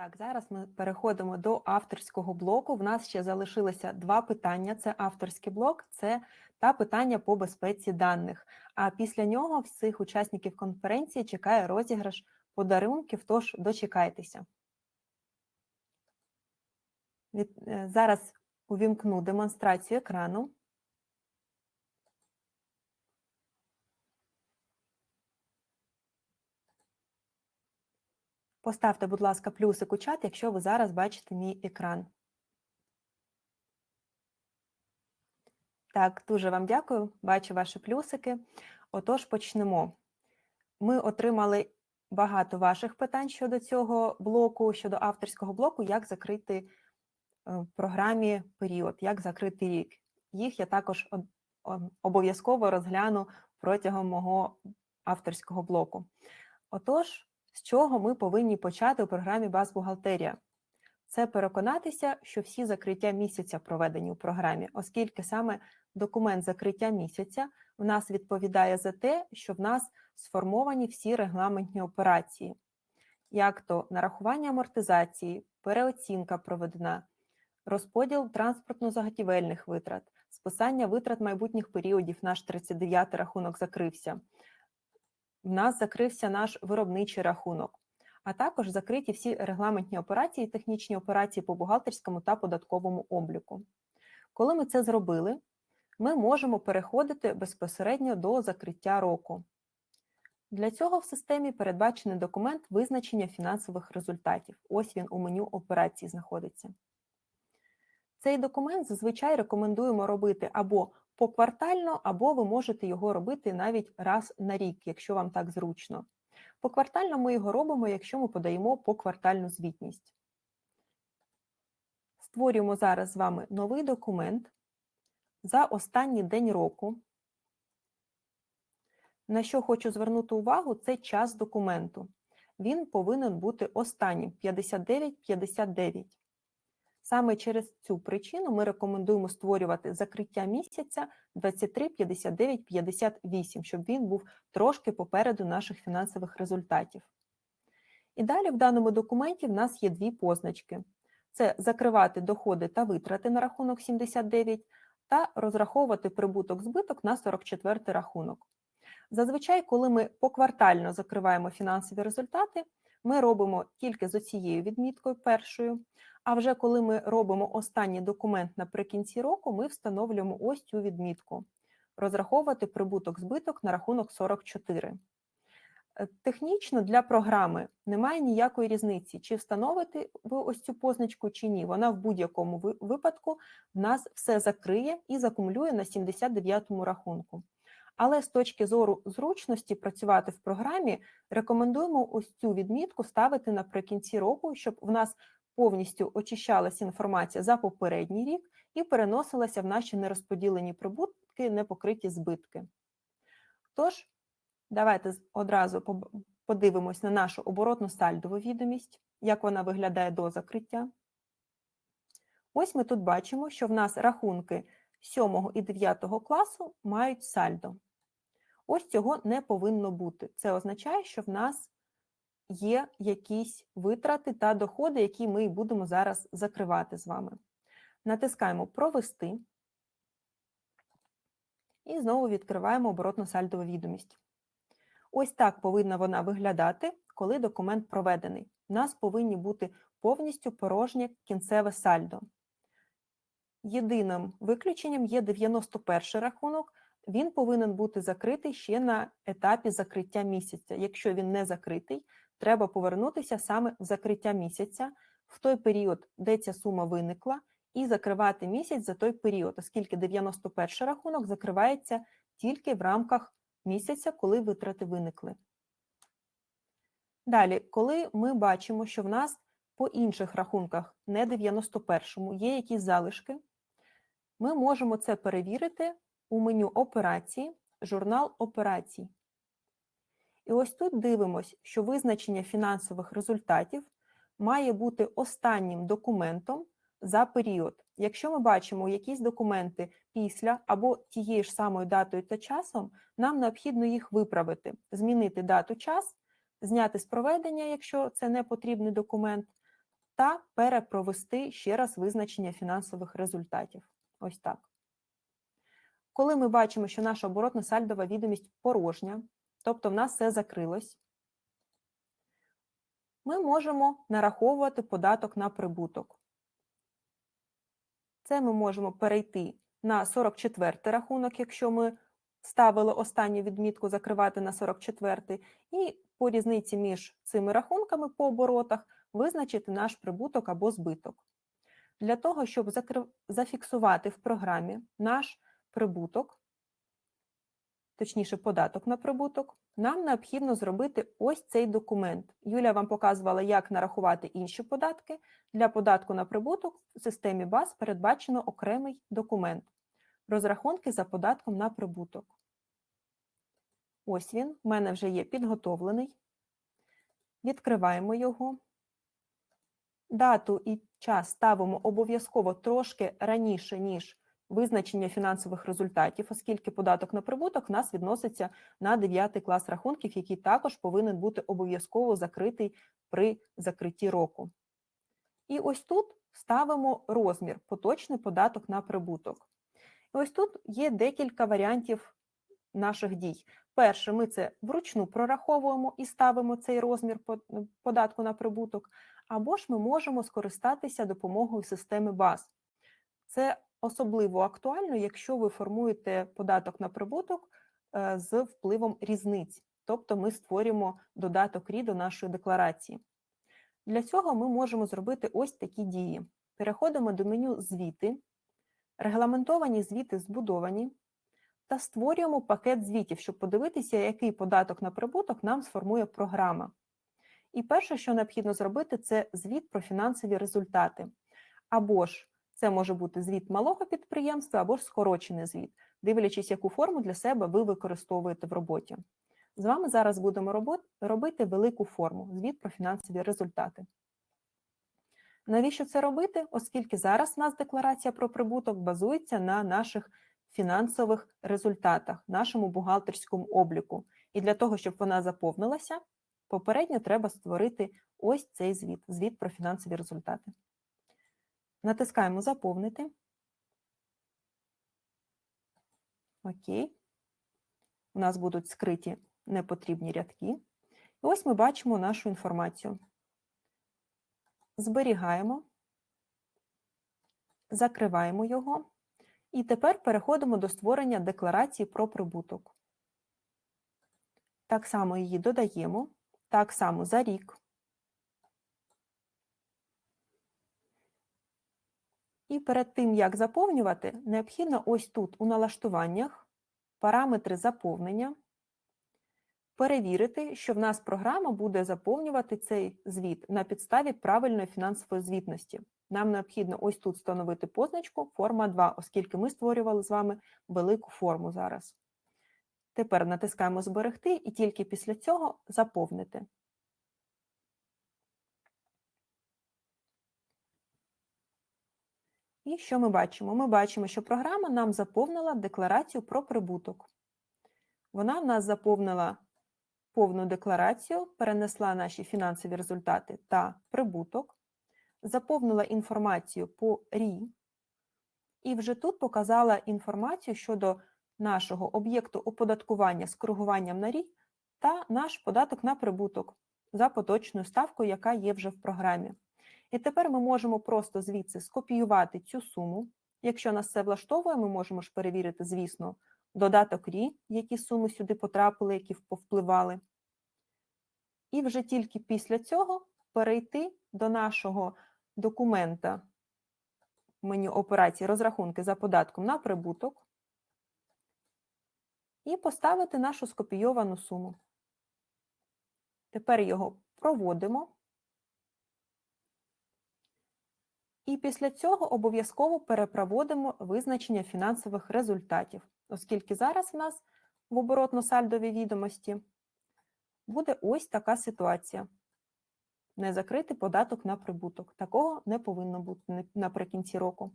Так, зараз ми переходимо до авторського блоку. В нас ще залишилося два питання: це авторський блок, це та питання по безпеці даних. А після нього всіх учасників конференції чекає розіграш подарунків. Тож дочекайтеся. Е, зараз увімкну демонстрацію екрану. Поставте, будь ласка, плюсик у чат, якщо ви зараз бачите мій екран. Так, дуже вам дякую. Бачу ваші плюсики. Отож, почнемо. Ми отримали багато ваших питань щодо цього блоку, щодо авторського блоку, як закрити е, в програмі період, як закрити рік. Їх я також обов'язково розгляну протягом мого авторського блоку. Отож, з чого ми повинні почати у програмі Базбухгалтерія? Це переконатися, що всі закриття місяця проведені у програмі, оскільки саме документ закриття місяця в нас відповідає за те, що в нас сформовані всі регламентні операції, як то нарахування амортизації, переоцінка проведена, розподіл транспортно-заготівельних витрат, списання витрат майбутніх періодів, наш 39-й рахунок закрився в нас закрився наш виробничий рахунок, а також закриті всі регламентні операції, технічні операції по бухгалтерському та податковому обліку. Коли ми це зробили, ми можемо переходити безпосередньо до закриття року. Для цього в системі передбачений документ визначення фінансових результатів. Ось він у меню операції знаходиться. Цей документ зазвичай рекомендуємо робити або поквартально, або ви можете його робити навіть раз на рік, якщо вам так зручно. Поквартально ми його робимо, якщо ми подаємо поквартальну звітність. Створюємо зараз з вами новий документ за останній день року. На що хочу звернути увагу, це час документу. Він повинен бути останнім 59-59. Саме через цю причину ми рекомендуємо створювати закриття місяця 23, 59, 58, щоб він був трошки попереду наших фінансових результатів. І далі в даному документі в нас є дві позначки: це закривати доходи та витрати на рахунок 79 та розраховувати прибуток збиток на 44 рахунок. Зазвичай, коли ми поквартально закриваємо фінансові результати, ми робимо тільки з оцією відміткою першою. А вже коли ми робимо останній документ наприкінці року, ми встановлюємо ось цю відмітку: розраховувати прибуток збиток на рахунок 44. Е, технічно для програми немає ніякої різниці, чи встановити ви ось цю позначку, чи ні. Вона в будь-якому випадку нас все закриє і закумулює на 79-му рахунку. Але з точки зору зручності працювати в програмі, рекомендуємо ось цю відмітку ставити наприкінці року, щоб в нас повністю очищалася інформація за попередній рік і переносилася в наші нерозподілені прибутки, непокриті збитки. Тож, давайте одразу подивимось на нашу оборотну сальдову відомість, як вона виглядає до закриття. Ось ми тут бачимо, що в нас рахунки 7 і 9 класу мають сальдо. Ось цього не повинно бути. Це означає, що в нас є якісь витрати та доходи, які ми будемо зараз закривати з вами. Натискаємо Провести і знову відкриваємо оборотно сальдову відомість. Ось так повинна вона виглядати, коли документ проведений. У нас повинні бути повністю порожнє кінцеве сальдо. Єдиним виключенням є 91 рахунок, він повинен бути закритий ще на етапі закриття місяця. Якщо він не закритий, треба повернутися саме в закриття місяця в той період, де ця сума виникла, і закривати місяць за той період, оскільки 91 рахунок закривається тільки в рамках місяця, коли витрати виникли. Далі, коли ми бачимо, що в нас по інших рахунках, не 91-му, є якісь залишки, ми можемо це перевірити у меню операції, журнал операцій. І ось тут дивимось, що визначення фінансових результатів має бути останнім документом за період. Якщо ми бачимо якісь документи після або тією ж самою датою та часом, нам необхідно їх виправити, змінити дату час, зняти з проведення, якщо це не потрібний документ, та перепровести ще раз визначення фінансових результатів. Ось так. Коли ми бачимо, що наша оборотна сальдова відомість порожня, тобто в нас все закрилось, ми можемо нараховувати податок на прибуток. Це ми можемо перейти на 44 рахунок, якщо ми ставили останню відмітку закривати на 44, і по різниці між цими рахунками по оборотах визначити наш прибуток або збиток. Для того, щоб зафіксувати в програмі наш прибуток, точніше, податок на прибуток, нам необхідно зробити ось цей документ. Юля вам показувала, як нарахувати інші податки. Для податку на прибуток в системі БАЗ передбачено окремий документ розрахунки за податком на прибуток. Ось він, в мене вже є підготовлений. Відкриваємо його. Дату і час ставимо обов'язково трошки раніше, ніж визначення фінансових результатів, оскільки податок на прибуток в нас відноситься на 9 клас рахунків, який також повинен бути обов'язково закритий при закритті року. І ось тут ставимо розмір поточний податок на прибуток. І ось тут є декілька варіантів наших дій. Перше, ми це вручну прораховуємо і ставимо цей розмір податку на прибуток, або ж ми можемо скористатися допомогою системи БАЗ. Це особливо актуально, якщо ви формуєте податок на прибуток е, з впливом різниць, тобто ми створюємо додаток РІ до нашої декларації. Для цього ми можемо зробити ось такі дії. Переходимо до меню Звіти, регламентовані звіти збудовані, та створюємо пакет звітів, щоб подивитися, який податок на прибуток нам сформує програма. І перше, що необхідно зробити, це звіт про фінансові результати. Або ж це може бути звіт малого підприємства, або ж скорочений звіт, дивлячись, яку форму для себе ви використовуєте в роботі. З вами зараз будемо робити велику форму звіт про фінансові результати. Навіщо це робити? Оскільки зараз у нас декларація про прибуток базується на наших фінансових результатах, нашому бухгалтерському обліку. І для того, щоб вона заповнилася, попередньо треба створити ось цей звіт звіт про фінансові результати. Натискаємо Заповнити. Окей. У нас будуть скриті непотрібні рядки. І ось ми бачимо нашу інформацію. Зберігаємо, закриваємо його. І тепер переходимо до створення декларації про прибуток. Так само її додаємо, так само за рік. І перед тим, як заповнювати, необхідно ось тут у налаштуваннях параметри заповнення перевірити, що в нас програма буде заповнювати цей звіт на підставі правильної фінансової звітності. Нам необхідно ось тут встановити позначку форма 2, оскільки ми створювали з вами велику форму зараз. Тепер натискаємо Зберегти і тільки після цього заповнити. І що ми бачимо? Ми бачимо, що програма нам заповнила декларацію про прибуток. Вона в нас заповнила повну декларацію, перенесла наші фінансові результати та прибуток, заповнила інформацію по РІ, і вже тут показала інформацію щодо нашого об'єкту оподаткування з коригуванням на рік та наш податок на прибуток за поточною ставкою, яка є вже в програмі. І тепер ми можемо просто звідси скопіювати цю суму. Якщо нас це влаштовує, ми можемо ж перевірити, звісно, додаток РІ, які суми сюди потрапили, які повпливали. І вже тільки після цього перейти до нашого документа меню операції розрахунки за податком на прибуток і поставити нашу скопійовану суму. Тепер його проводимо. І після цього обов'язково перепроводимо визначення фінансових результатів, оскільки зараз в нас в оборотно-сальдовій відомості буде ось така ситуація. Не закрити податок на прибуток. Такого не повинно бути наприкінці року.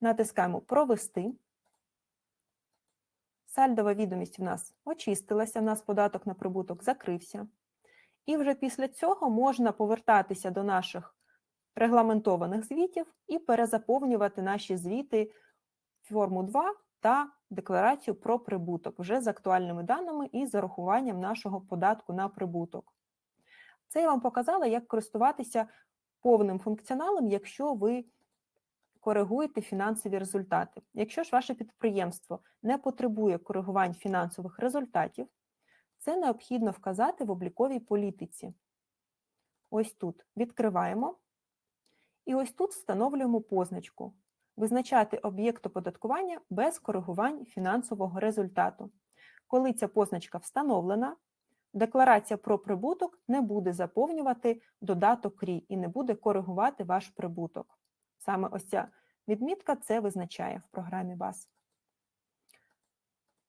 Натискаємо Провести. Сальдова відомість в нас очистилася, в нас податок на прибуток закрився. І вже після цього можна повертатися до наших регламентованих звітів і перезаповнювати наші звіти форму 2 та декларацію про прибуток вже з актуальними даними і з зарахуванням нашого податку на прибуток. Це я вам показала, як користуватися повним функціоналом, якщо ви коригуєте фінансові результати. Якщо ж ваше підприємство не потребує коригувань фінансових результатів, це необхідно вказати в обліковій політиці. Ось тут відкриваємо. І ось тут встановлюємо позначку визначати об'єкт оподаткування без коригувань фінансового результату. Коли ця позначка встановлена, декларація про прибуток не буде заповнювати додаток РІ і не буде коригувати ваш прибуток. Саме ось ця відмітка це визначає в програмі БАС.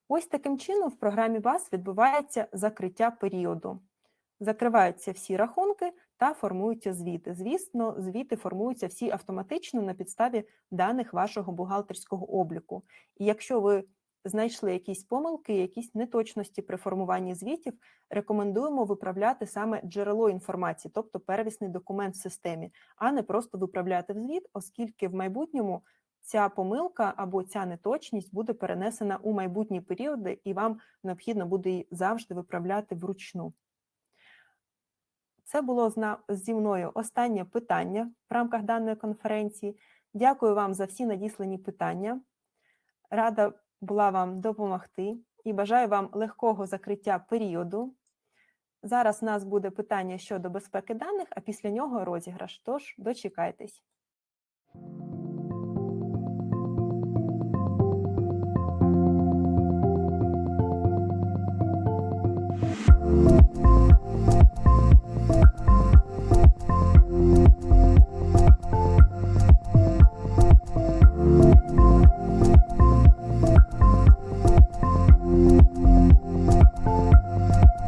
Ось таким чином в програмі БАС відбувається закриття періоду. Закриваються всі рахунки та формуються звіти. Звісно, звіти формуються всі автоматично на підставі даних вашого бухгалтерського обліку. І якщо ви знайшли якісь помилки, якісь неточності при формуванні звітів, рекомендуємо виправляти саме джерело інформації, тобто первісний документ в системі, а не просто виправляти в звіт, оскільки в майбутньому ця помилка або ця неточність буде перенесена у майбутні періоди, і вам необхідно буде її завжди виправляти вручну. Це було зі мною останнє питання в рамках даної конференції. Дякую вам за всі надіслані питання. Рада була вам допомогти і бажаю вам легкого закриття періоду. Зараз у нас буде питання щодо безпеки даних, а після нього розіграш. Тож дочекайтесь.